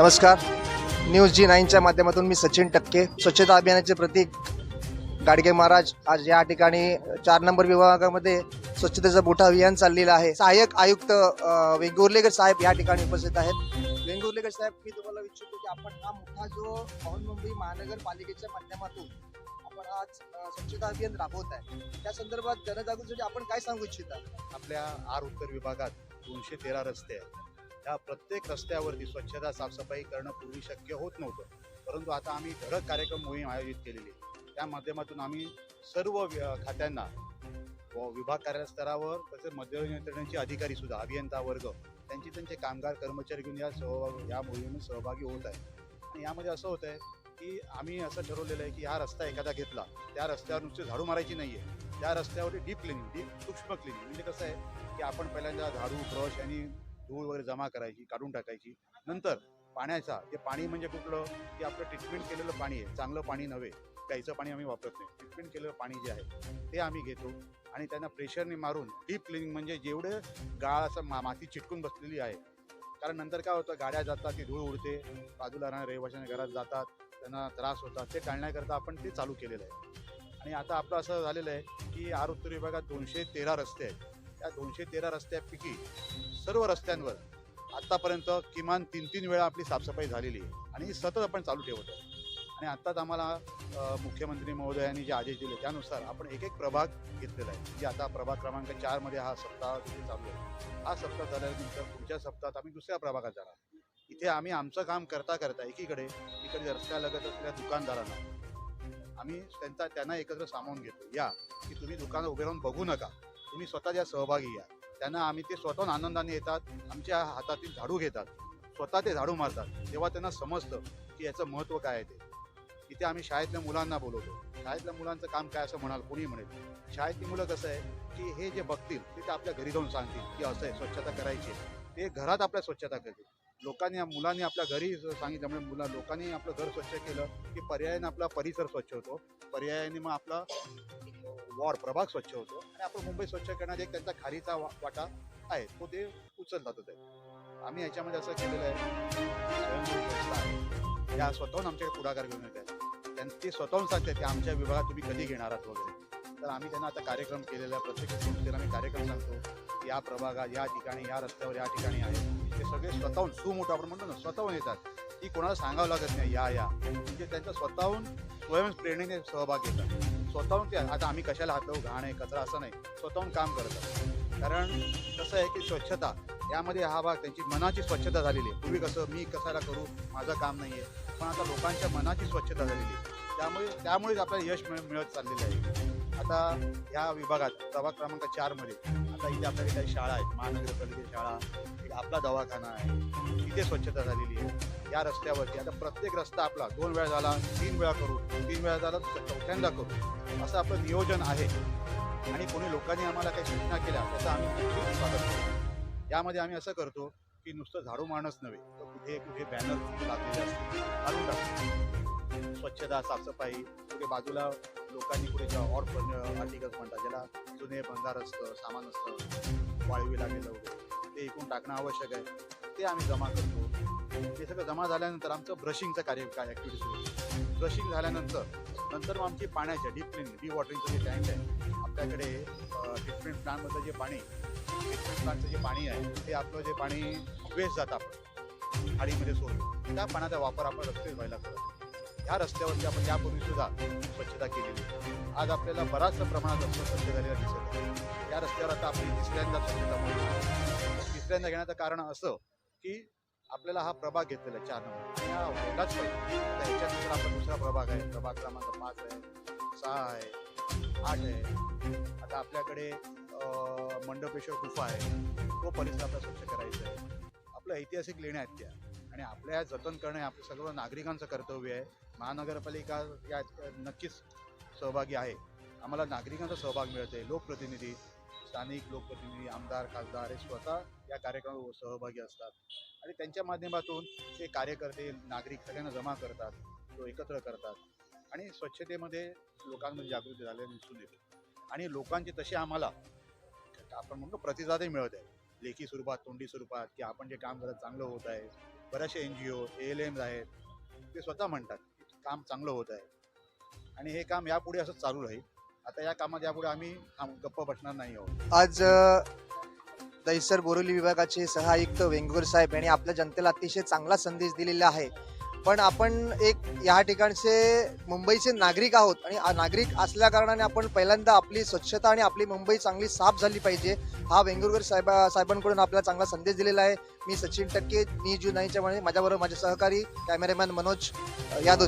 नमस्कार. न्यूज जी नाईनच्या माध्यमातून मी सचिन टक्के. स्वच्छता अभियानाचे प्रतीक गाडगे महाराज आज या ठिकाणी चार नंबर विभागामध्ये स्वच्छतेचं मोठं अभियान चाललेलं आहे. सहाय्यक आयुक्त वेंगुर्लेकर साहेब या ठिकाणी उपस्थित आहेत. वेंगुर्लेकर साहेब मी तुम्हाला इच्छितो की आपण हा मोठा जो बृहन्मुंबई महानगरपालिकेच्या माध्यमातून आपण आज स्वच्छता अभियान राबवत आहे. त्या संदर्भात जनजागृतीसाठी आपण काय सांगू इच्छिता? आपल्या आर उत्तर विभागात दोनशे तेरा रस्ते आहेत. ह्या प्रत्येक रस्त्यावरती स्वच्छता साफसफाई करणं पूर्वी शक्य होत नव्हतं. परंतु आता आम्ही धडक कार्यक्रम मोहीम आयोजित केलेली आहे. त्या माध्यमातून आम्ही सर्व खात्यांना व विभाग कार्यस्तरावर तसेच मध्य यंत्रणेचे अधिकारी सुद्धा अभियंता वर्ग त्यांची त्यांचे कामगार कर्मचारी घेऊन या सहभाग या मोहिमेत सहभागी होत आहे. आणि यामध्ये असं होत आहे की आम्ही असं ठरवलेलं आहे की हा रस्ता एखादा घेतला त्या रस्त्यावर नुसते झाडू मारायची नाही आहे त्या रस्त्यावरती डीप क्लिनिंग डीप सूक्ष्म क्लिनिंग म्हणजे कसं आहे की आपण पहिल्यांदा झाडू ब्रश आणि धूळ वगैरे जमा करायची काढून टाकायची. नंतर पाण्याचा जे पाणी म्हणजे कुठलं की आपलं ट्रीटमेंट केलेलं पाणी आहे चांगलं पाणी नव्हे प्यायचं पाणी आम्ही वापरत नाही. ट्रीटमेंट केलेलं पाणी जे आहे ते आम्ही घेतो. आणि त्यांना प्रेशरने मारून डीप क्लिनिंग म्हणजे जेवढे गाळ असं मा माती चिटकून बसलेली आहे. कारण नंतर काय होतं गाड्या जातात ती धूळ उडते बाजूला राहणाऱ्या रहिवाशांच्या घरात जातात त्यांना त्रास होतात. ते टाळण्याकरता आपण ते चालू केलेलं आहे. आणि आता आपलं असं झालेलं आहे की आर उत्तर विभागात दोनशे तेरा रस्ते आहेत. त्या दोनशे तेरा रस्त्यापैकी सर्व रस्त्यांवर आत्तापर्यंत किमान तीन तीन वेळा आपली साफसफाई झालेली आहे. आणि ही सतत आपण चालू ठेवत आणि आत्ताच आम्हाला मुख्यमंत्री महोदयांनी जे आदेश दिले त्यानुसार आपण एक एक प्रभाग घेतलेला आहे. म्हणजे आता प्रभाग क्रमांक चारमध्ये हा सप्ताह तिथे चालू आहे. हा सप्ताह झाल्यानंतर पुढच्या सप्ताहात आम्ही दुसऱ्या प्रभागात जाणार इथे आम्ही आमचं काम करता करता एकीकडे इकडे रस्त्यालगत असलेल्या दुकानदारांना आम्ही त्यांचा त्यांना एकत्र सामावून घेतो. या की तुम्ही दुकान उभे राहून बघू नका. तुम्ही स्वतःच्या सहभागी या. त्यांना आम्ही ते स्वतःहून आनंदाने येतात आमच्या हातातील झाडू घेतात स्वतः ते झाडू मारतात. तेव्हा त्यांना समजतं की याचं महत्त्व काय आहे ते. इथे आम्ही शाळेतल्या मुलांना बोलवतो. शाळेतल्या मुलांचं काम काय असं म्हणाल कोणी म्हणेल. शाळेतली मुलं कसं आहे की हे जे बघतील ते ते आपल्या घरी जाऊन सांगतील की असं आहे स्वच्छता करायची आहे. ते घरात आपल्या स्वच्छता करतील. लोकांनी मुलांनी आपल्या घरी सांगितल्यामुळे मुला लोकांनी आपलं घर स्वच्छ केलं की पर्यायाने आपला परिसर स्वच्छ होतो. पर्यायाने मग आपला वॉर प्रभाग स्वच्छ होतो आणि आपण मुंबई स्वच्छ करण्यात एक त्यांचा खारीचा वाटा आहे. तो ते उचलतात होते. आम्ही याच्यामध्ये असं केलेलं आहे. त्या स्वतःहून आमच्याकडे पुढाकार घेऊन येत आहेत. त्यांनी स्वतःहून सांगतात की आमच्या विभागात तुम्ही कधी घेणार आहात वगैरे. तर आम्ही त्यांना आता कार्यक्रम केलेला आहे. प्रत्येक संस्थेला आम्ही कार्यक्रम सांगतो या प्रभागात या ठिकाणी या रस्त्यावर या ठिकाणी आहे. ते सगळे स्वतःहून सुमोठं आपण म्हणतो ना स्वतःहून येतात. की कोणाला सांगावं लागत नाही या या. म्हणजे त्यांचा स्वतःहून स्वयंप्रेरणेने सहभाग घेतात. स्वतःहून ते आता आम्ही कशाला हात लावू? घाण आहे कचरा असं नाही. स्वतःहून काम करतात कारण कसं आहे की स्वच्छता यामध्ये हा भाग त्यांची मनाची स्वच्छता झालेली आहे. पूर्वी कसं मी कशाला करू? माझं काम नाही आहे. पण आता लोकांच्या मनाची स्वच्छता झालेली आहे. त्यामुळे त्यामुळेच आपल्याला यश मिळ मिळत चाललेलं आहे. आता या विभागात प्रभाग क्रमांक चारमध्ये आता इथे आपल्याकडे काही शाळा आहेत. महानगरपालिका शाळा आपला दवाखाना आहे. तिथे स्वच्छता झालेली आहे. या रस्त्यावरती. आता प्रत्येक रस्ता आपला दोन वेळा झाला तीन वेळा करू तीन वेळा झाला तर चौथ्यांदा करू. असं आपलं नियोजन आहे. आणि कोणी लोकांनी आम्हाला काही सूचना केल्या त्याचं आम्ही नक्कीच स्वागत करतो यामध्ये आम्ही असं करतो की नुसतं झाडू मारणंच नव्हे तर कुठे कुठे बॅनर लागलेले असतील टाकतो स्वच्छता साफसफाई कुठे बाजूला लोकांनी कुठे ऑर आर्टिकल्स म्हणतात ज्याला जुने भंगार असतं सामान असतं वाळवी लागलेलं वगैरे ते एकूण टाकणं आवश्यक आहे ते आम्ही जमा करतो. हे सगळं जमा झाल्यानंतर आमचं ब्रशिंगचं कार्य काय ॲक्टिव्हिटी सुरू ब्रशिंग झाल्यानंतर नंतर मग आमची पाण्याच्या डीप क्लिनिंग डी वॉटरिंगचं जे टँक आहे आपल्याकडे ट्रीटमेंट प्लांटमधलं जे पाणी ट्रीटमेंट प्लांटचं जे पाणी आहे ते आपलं जे पाणी वेस्ट जातं आपण खाडीमध्ये सोडतो त्या पाण्याचा वापर आपण रस्ते व्हायला करतो ह्या रस्त्यावरती आपण यापूर्वी सुद्धा स्वच्छता केलेली आज आपल्याला बराच प्रमाणात रस्ता स्वच्छ झालेला दिसत आहे. या रस्त्यावर आता आपली तिसऱ्यांदा स्वच्छता तिसऱ्यांदा घेण्याचं कारण असं की आपल्याला हा प्रभाग घेतलेला आहे चार नंबर. आणि पाहिजे. ह्याच्यानंतर आपला दुसरा प्रभाग आहे. प्रभाग क्रमांक पाच आहे सहा आहे आठ आहे. आता आपल्याकडे मंडपेश्वर गुफा आहे. तो परिसर आपला स्वच्छ करायचा आहे. आपल्या ऐतिहासिक लेण्या आहेत त्या. आणि आपल्या जतन करणं हे आपलं सर्व नागरिकांचं कर्तव्य आहे. महानगरपालिका या नक्कीच सहभागी आहे. आम्हाला नागरिकांचा सहभाग मिळते लोकप्रतिनिधी स्थानिक लोकप्रतिनिधी आमदार खासदार हे स्वतः या कार्यक्रमात सहभागी असतात. आणि त्यांच्या माध्यमातून ते कार्यकर्ते नागरिक सगळ्यांना जमा करतात तो एकत्र करतात. आणि स्वच्छतेमध्ये लोकांमध्ये जागृती झाल्याने दिसून येते. आणि लोकांची तशी आम्हाला आपण म्हणतो प्रतिसादही मिळत आहे. लेखी स्वरूपात तोंडी स्वरूपात की आपण जे काम करत चांगलं होत आहे. बऱ्याचशा N G O A L Ms आहेत. ते स्वतः म्हणतात की काम चांगलं होत आहे. आणि हे काम यापुढे असंच चालू राहील. आता या कामात यापुढे आम्ही गप्प बसणार नाही आहोत. आज दहिसर बोरिवली विभागाचे सहआयुक्त वेंगुर साहेब यांनी आपल्या जनतेला अतिशय चांगला संदेश दिलेला आहे. पण आपण एक या ठिकाणचे मुंबईचे नागरिक आहोत आणि नागरिक असल्या कारणाने आपण पहिल्यांदा आपली स्वच्छता आणि आपली मुंबई चांगली साफ झाली पाहिजे हा वेंगुरकर साहेब साहेबांकडून आपल्याला चांगला संदेश दिलेला आहे. मी सचिन टक्के न्यूज यू नाईनच्या माझ्याबरोबर माझे सहकारी कॅमेरामॅन मनोज यादव